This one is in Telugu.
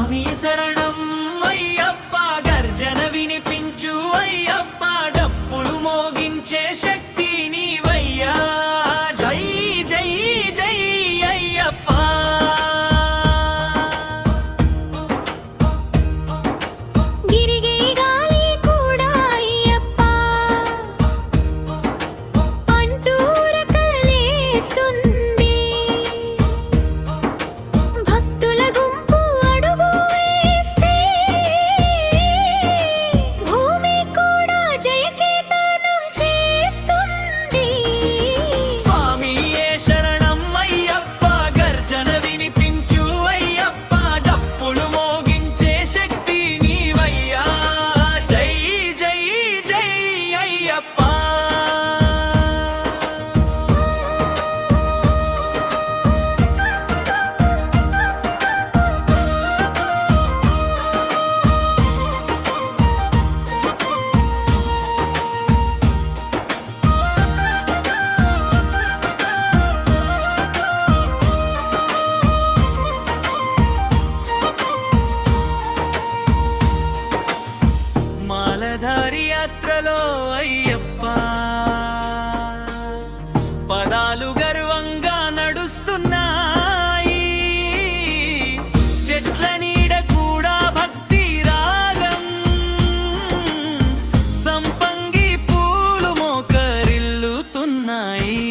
స్వామి శరణం అయ్యప్ప గర్జన వినిపించు అయ్యప్ప డప్పులు మోగించే యాత్రలో అయ్యప్ప. పదాలు గర్వంగా నడుస్తున్నాయి. చెట్ల నీడ కూడా భక్తి రాగం. సంపంగి పూలు మోకరిల్లుతున్నాయి.